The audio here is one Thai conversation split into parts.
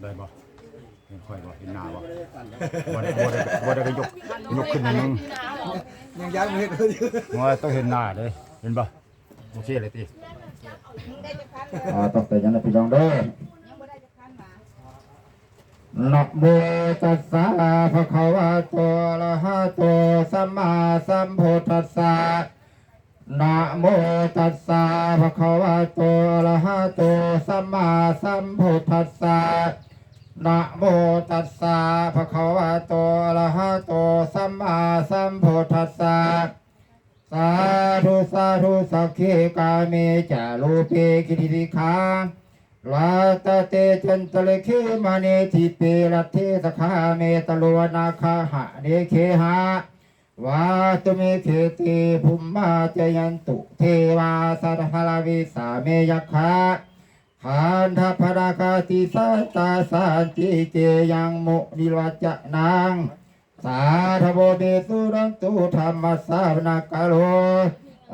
ได้บ่เห็นค่อยบ่เห็นหน้าบ่บ่ได้บ่ได้บ่ได้ก็ยกยกขึ้นนิดนึงยังย้ายมือเลยอยู่ว่าต้องเห็นหน้าเด้เห็นบ่โอเคเลยติอ่าต้องแต่ยังนะพี่น้องเด้อนะโมตัสสะภะคะวะโตอะระหะโตสัมมาสัมพุทธัสสะนะโมตัสสะภะคะวะโตอะระหะโตสัมมาสัมพุทธัสสะ นะโมตัสสะภะคะวะโตอะระหะโตสัมมาสัมพุทธัสสะสาธุสาธุสักขีกาเมจารูปเปกิริติคาลาตเตจันตะเลเคมาเนทิเปรัตเทสขาเมตโลนาคาหะเนเคหาวาตุเมเคติภุมมาจยันตุเทวาสัทธาลาวิสาเมยคา ขันธพรากาติสัตตาสันติเจยังโมนิวัจนังสาธโบเดสุรันตุธรรมสาวนาคาโล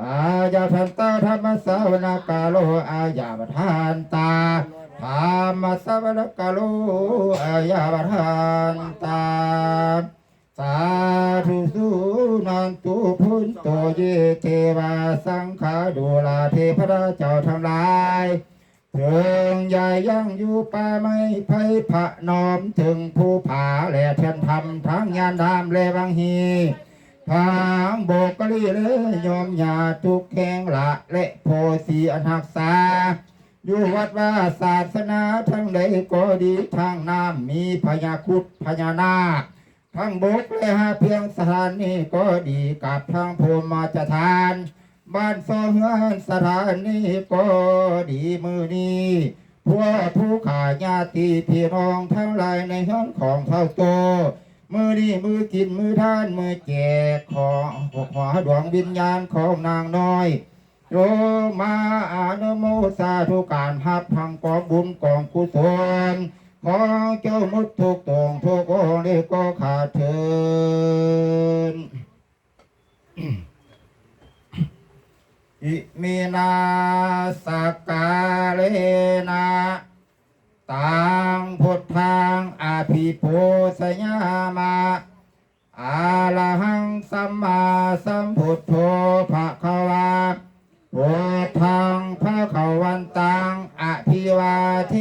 อาญาทันตาธรรมสาวนาคาโลอาญาบทานตาธรรมสาวนาคาโลอาญาบทานตาสาธุสุนันตุพุนโตเยเทวาสังขาดูลาเทพระเจ้าทั้งหลาย ถึงใหญ่ยังอยู่ป่าไม่ไผ่พระนอมถึงผู้ผาและเทียนธรรมทั้งยานดามและวังฮีทางโบกกะลีเลยยอมยาทุกแข่งละและโพสีอนักษา อยู่วัดว่าศาสนาทั้งใดก็ดีทางน้ำมีพญาคุดพญานาคทั้งบกและหาเพียงสถานนี้ก็ดีกับทางภูมิมาจทาน บ้านซองเฮือนสถานนี้ก็ดีมือนี้พวกผู้ขาญาติพี่น้องทั้งหลายในห้องของเท่าโต มือนี้มือกินมือท่านมือแจกของหัวดวงวิญญาณของนางน้อยโยมาอานุโมสาธุการหับทางกองบุญกองกุศลของเจ้ามุดทุกตรงทุกองค์นี้ก็ขาดเถิน อิมินาสกาเลนะตังพุทธังอภิปูสยามาอาลหังสัมมาสัมพุทโธภะคะวาพุทธังภะคะวันตังอภิวาเท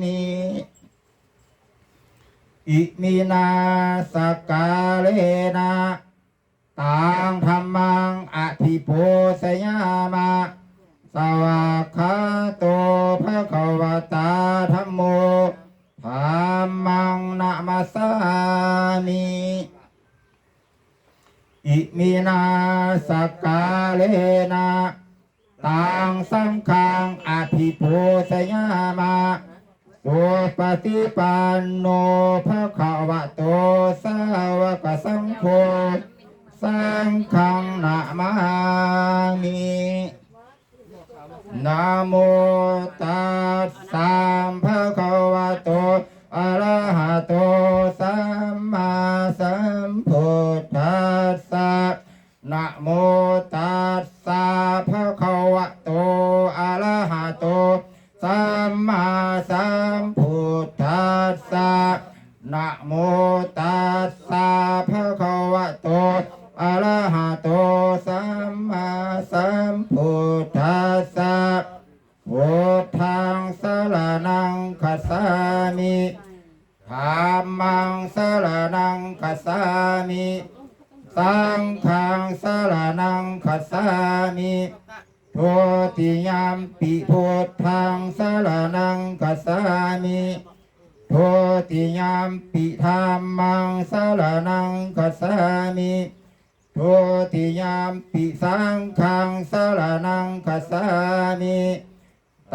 มิอิมินาสกกาเลนะ ตังธรรมังอภิปูสยามาสวากขาโตภะคะวตาธัมโมธรรมังนะมาสามิอิมินาสกาเลนะตังสังฆังอภิปูสยามาสุปฏิปันโนภะคะวะโตสาวกสังโฆ สังฆังนะมามินะโมตัสสะภะคะวะโตอะระหะโตสัมมาสัมพุทธัสสะนะโมตัสสะภะคะวะโตอะระหะโตสัมมาสัมพุทธัสสะนะโมตัส พุทธัสสะพุทธังสรณังคัสสามิธัมมังสรณังคัสสามิสังฆังสรณังคัสสามิโทติยามปิพุทธังสรนังกัสสามิโทติยามปิธรรมังสรนังกัสสามิ โทติยามปิสังฆังสารนังกัสสามิ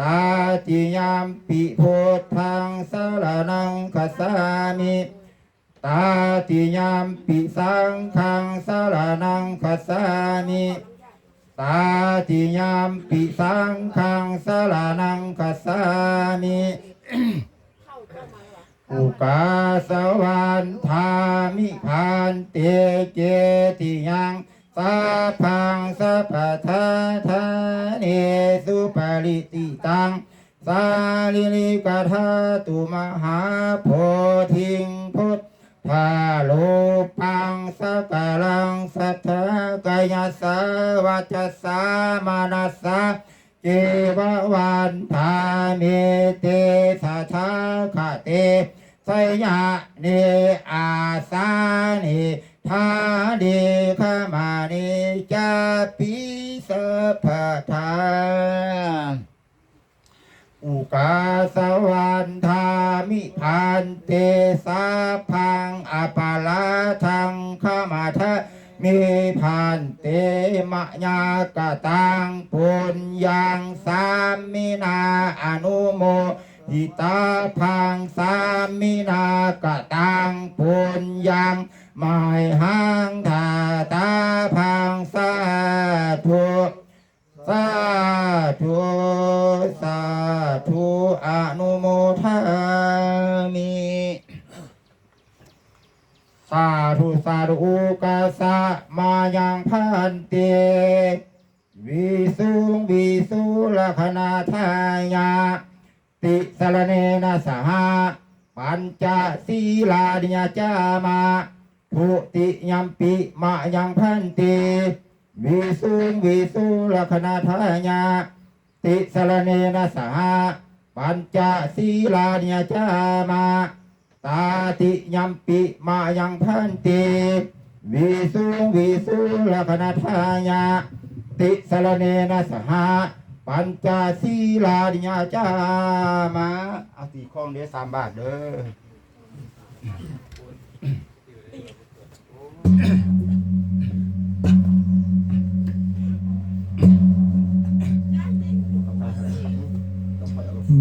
ตาติยามปิพุทธังสารนังกัสสามิตาติยามปิสังฆังสารนังกัสสามิตาติยามปิสังขังสลานังคัสสามิ อุกาสวรรธามิพันเตเจติยังสัพพังสัพพทาทาเนสุปริติตัง สาลิลิกาธาตุมหาโพธิงพุทธาโลปังสกาลังสัทธกายสาวัจสามานัสสาเจววันทาเมเตสัทธาคเต สยะเนอาสานิทาเดขมานิจาปิสัพพทาอุกาสวันทามิพันเตสาพังอปาลาทังขมาทะมีพันเตมะยากตังปุญญังสามินาอนุโม หิตาพังสามินากตังปุญญังหมายหังทาตาพังสาธุสาธุสาธุอนุโมทามิสาธุสาธุอุกาสะมายังพันเตวิสุงวิสุลคนาทายา ติสรเนนะสหาปัญจศีลานิยจามาทุติยัมปิมายังพันเตวิสุงวิสุลคนาทายาติสรเนนะสหปัญจศีลานิยจามาตาติยัมปิมายังพันติวิสุงวิสุลคนาทายาติสรเนนะสหปัญจศีลา นิยจามาเอาตีข้องเดียวสามบาทเด้อ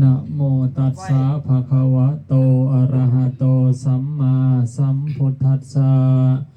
นะโมตัสสะภะคะวะโต อะระหะโต สัมมาสัมพุทธัสสะ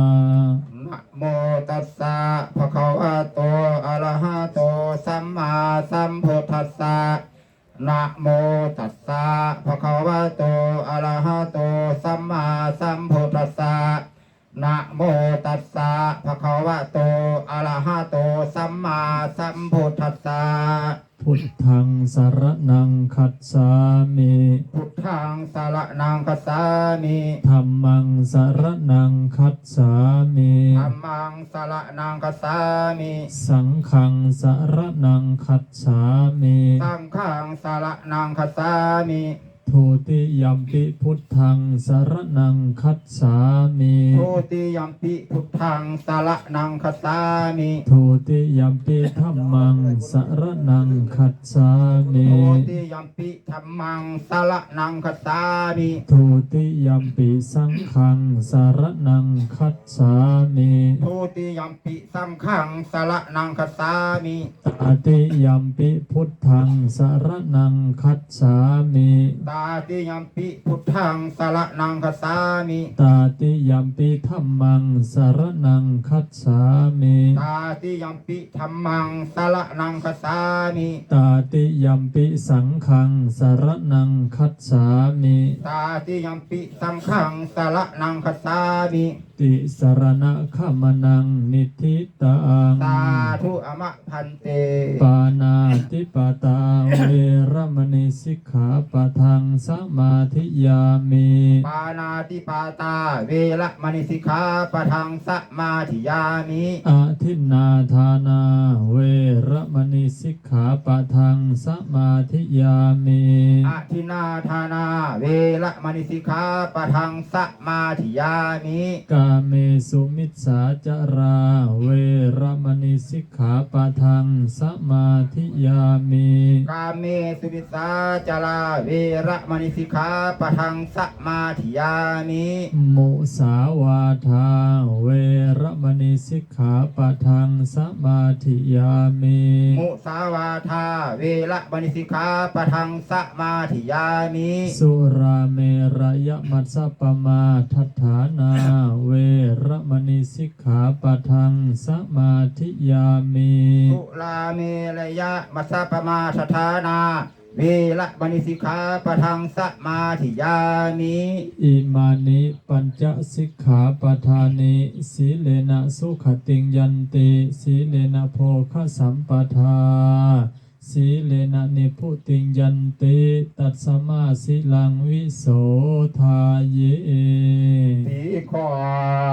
มิธัมมังสารนังคัสสามิ สังฆังสรนังคัจฉามิ สังฆังสารนังคัสสามิ ทุติยัมปิพุทธังสรนังคัจฉามิโทติยัมปิพุทธังสารนังคัสสามิทุติยัมปิธัมมังสรนังคัจฉามิโทติยัมปิธัมมังสารนังคัสสามิทุติยัมปิสังฆังสรนังคัจฉามิโทติยัมปิสังฆังสารนังคัสสามิ ตติยัมปิพุทธังสรนังคัจฉามิตาติยัมปิพุทธังสารนังคัสสามิตาติยัมปิธัมมังสรนังคัจฉามิตาติยัมปิธัมมังสารนังคัสสามิตาติยัมปิสังฆังสรนังคัจฉามิตาติยัมปิสังฆังสารนังคัสสามิ ติสรณะขมนังนิทิตังสาธุอมะพันเต ปานาติปตาเวร มณีสิกขาปะทังสมาธิยามิปานาติปาตา เวระมณิสิกขาปะทังสมาธิยามิอาทินนาทานาเวรมณีสิกขาปะทังสมาธิยามิอาทินาทานา เวระมณิสิกขาปะทังสมาธิยามิกาเมสุมิสสาจารา เวรมณีสิกขาปะทังสมาธิยามิกาเมสุวิสาจาราเวระมณิสิกขาปะทังสมาธิยามิมุสาวาทาเวรมณีสิกขาปะทังสมาธิยามิมุสาวาทาเวระมณิสิกขาปะทังสมาธิยามิสุราเมรยมัสสปปมาทัฏฐานาเวรมณีสิกขาปะทังสมาธิยามิสุลาเมรยะมัสสะปมาสถานา เเวละมณีสิกขาปะทังสมาธิยามิอิมานิปัญจสิกขาปทานิสีเลนะสุขติงยันติสีเลนะโภคสัมปทาสีเลนะนิพุติงยันติตัสสมาสิลังวิโสทาเยสีขอ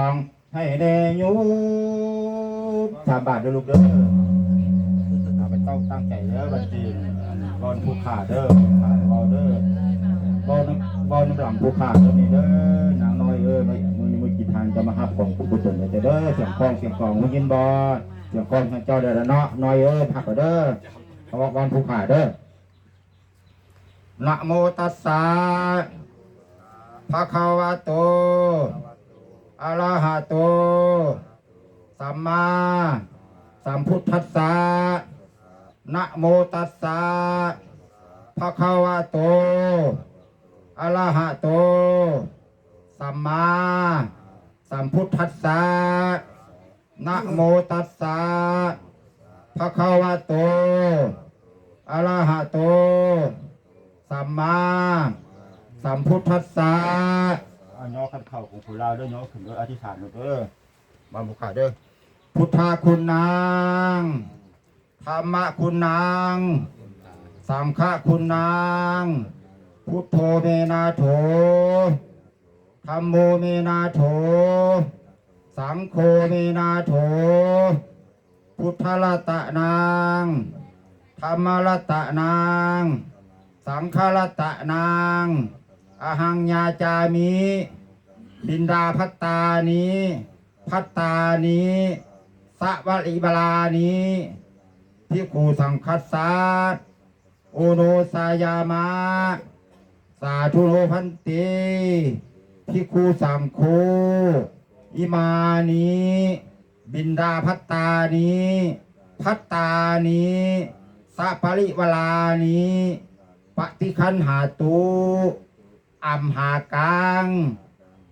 งให้แน่อยูสามบาทเด้อลูกเด้อเอาไปต้องตั้งใจเด้อบัดนี้ บอลผู้ขาเด้อบอลเด้อบอลบอลน้ำหลังผู้ขาเด้อนี่เด้อนางน้อยเอ้ยมือนี้มือกีทานจะมาหับของผู้กุศลเลยเด้อเสียงกลองเสียงกลองมือยินบอลเสียงกลองให้เจ้าเด้อเนาะน้อยเอ้ยพักก่อนเด้อเขาบอกบอลผู้ขาเด้อนะโมตัสสะภะคะวะโตอะระหะโตสัมมาสัมพุทธัสสะ นะโมตัสสะภะคะวะโตอะระหะโต สัมมาสัมพุทธัสสะนะโมตัสสะภะคะวะโตอะระหะโต สัมมาสัมพุทธัสสะอันย่อขันเข่าของผู้เราเด้อย่อขึ้นด้วยอธิษฐานเด้อบาบุขาเด้อพุทธาคุณนาง ธรรมะคุณนาง สังฆะคุณนาง พุทโธเมนาโถธรรมโมเมนาโถ สังโฆเมนาโถ พุทธรัตะนาง ธรรมรัตะนาง สังฆรัตะนาง อหังญาจามิบินดาพัตตานี้ พัตตานี้สะวลิบาลานี้ พิคูสังคัสสาโอโนสายามะ สาธุโนพันติพิคูสังโคอิมานีบินดาพัตตานีพัตตานีสะปริวลานีปฏิคันหาตุอัมหากัง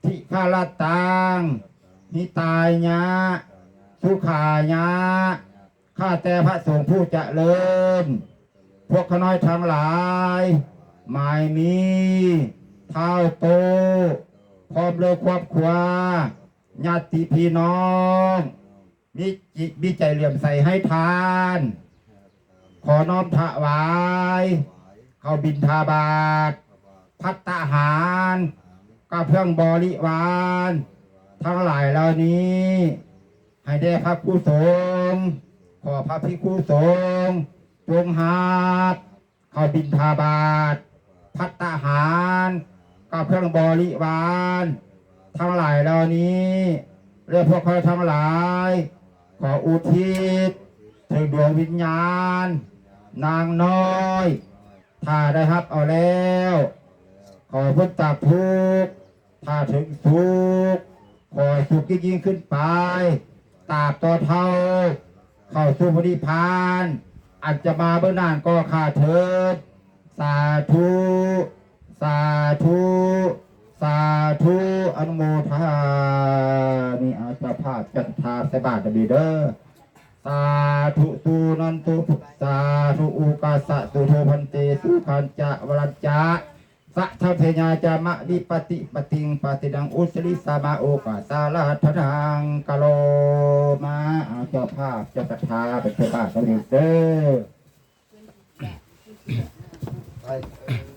ทิคาลตังนิตายญะสุขายะ ข้าแต่พระสงฆ์ผู้จเจริญ พวกขน้อยทั้งหลาย หมายมีเท้าโต พร้อมเลยครอบครัวญาติพี่น้องมีจิตมีใจเหลี่ยมใส่ให้ทาน ขอน้อมถวาย เข้าบิณฑบาตพัตตาหารก็เพื่องบริวาร ทั้งหลายเหล่านี้ ให้ได้พระผู้สงฆ์ ขอพระพิคุสงฆ์จงหาบเข้าบิณฑบาตพัตตาหารก็เพื่องบริวาร ทั้งหลายเหล่านี้เรียกพวกเขาทั้งหลาย ขออุทิศถึงดวงวิญญาณ นางน้อย ถ้าได้รับเอาแล้ว ขอพ้นจากทุกข์ถ้าถึงทุขขอสุขยิ่งขึ้นไปตราบต่อเท่า เข้าสู่พระนิพพานอาจจะมาเบื้องหน้าก็ข้าเถิด สาธุ สาธุ สาธุอนุโมทามีอาจาภาพจันทาสบาทดีเด้อสาธุตูนันตุสาธุอุกาสะตุโทพันเตสุขันจะวรัญจะ สัทเพญาจามะดิปติปติงปฏิดังอุสริสามาโอกาสาลาทนังกะโลมาเจ้าภาพเจ้าศรัทธาเป็นเจ้าบ้านเขาเด้อ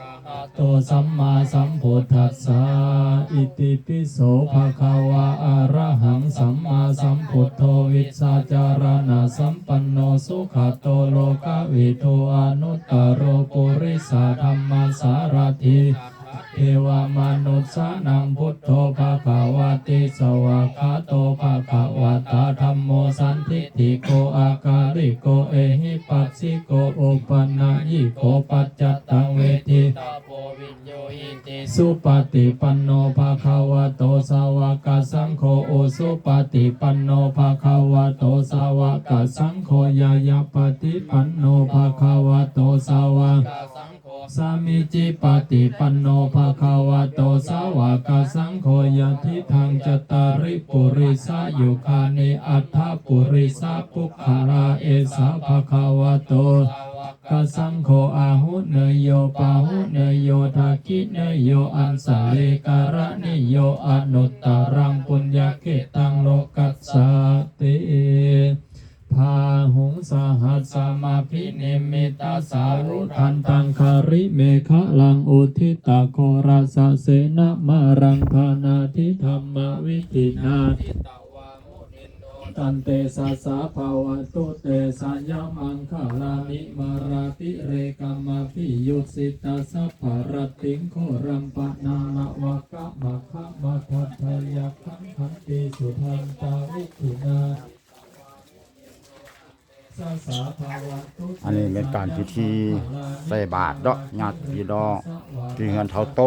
โตสัมมาสัมพุทธัสสะอิติปิโสภะคะวะอะระหังสัมมาสัมพุทโธวิสาจารณะสัมปันโนสุขโตโลกวิโทอนุตตโรปุริสาธรรมสารถิเทวมนุษย์สานังพุทโธภะคะวะติสวากขาโตภะคะวะตาธัมโมสันทิฏฐิโกอาการิโกเอหิปัสสิโกโอปันนายิโก สุปฏิปันโนภะคะวะโตสาวกสังโฆโอสุปฏิปันโนภะคะวะโตสาวกสังโฆยายาปฏิปันโนภะคะวะโตสาวกสังโฆสามิจิปฏิปันโนภะคะวะโตสาวกสังโฆยะทิทางจตาริปุริสายุคานิอัฏฐปุริสาปุคาราเอสาภะคะวะโต กสังโฆอาหุเนยโยปาหุเนยโยทาคิเนยโยอันสาเลการะนิโยอนุตตรังปุญญาเกตังโลกัสสาติพาหุงสหัสสมาพิเนมิตาสารุทันตังคาริเมฆะลังอุทิตาโคราสเสนะมารังพานาทิธรรมวิธินา ตันเตสะสะภาวะตุเตสะยมังคารามิมาราติเรกามาพิยุตสิตาสัพพารติงโครัมปะนามะวะกะมะคะมะทัตถยะคันขันติสุทันตาวิคุนาสะสะภาวะตุเต อันนี้เป็นการพิธีใส่บาตรเนาะญาติพี่น้องที่เงินเท้าโต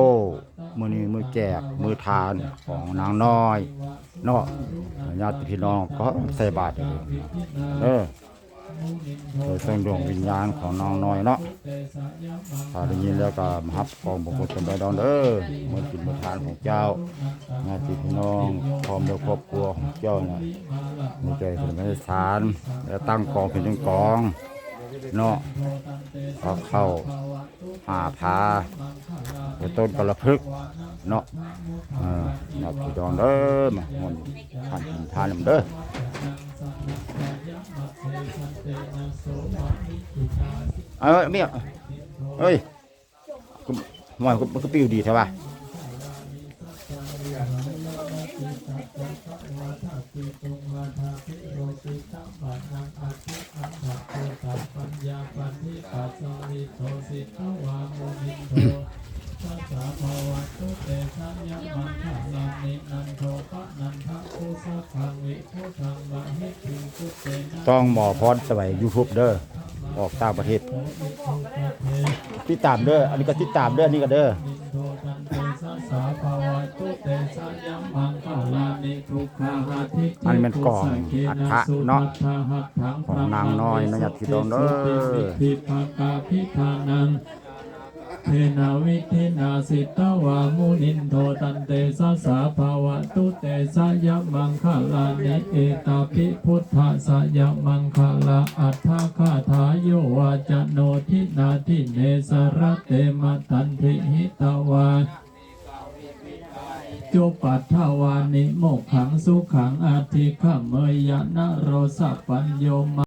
มือนี้มือแจกมือทานของนางน้อยเนาะญาติพี่น้องก็ใส่บาตรเองเออ โดยทรงดวงวิญญาณของน้องน้อยเนาะถ้าได้ยินแล้วก็มารับของบุคคลเป็นใบดอนเด้อมือกินมือทานของเจ้าญาติพี่น้องพร้อมด้วยครอบครัวของเจ้าเนี่ยมีใจเป็นไม่สารแล้วตั้งกองเป็นหนึ่งกองเนาะเอเข้าหาพาไปต้นกระพึกเนาะเออญาติพี่น้องเด้อมามันทานกินทานนเด้อ เอ้ยเมียเอ้ยกูมันก็มันก็ปิ้วดีใช่ป่ะต้ องหมอพรสวัยยูทูบเด้อออกต่างประเทศติดตามเด้ออันนี้ก็ติดตามเด้ออันนี่ก็เด้ออันนี้มันกล่องอัฐะเนาะของนางน้อยนะญาติพี่น้องเด้อ เทนาวิเทนาสิตวามุนินโทตันเตสะสาภาวะตุเตสะยมังคลานิเอตาภิพุทธะสะยมังคลาอัฏฐคาถาโยวาจโนทินาทิเนสรเตมตันทิหิตวาจุปัฏฐวานิโมกขังสุขังอาทิขะเมยนะโรสะปัญโยม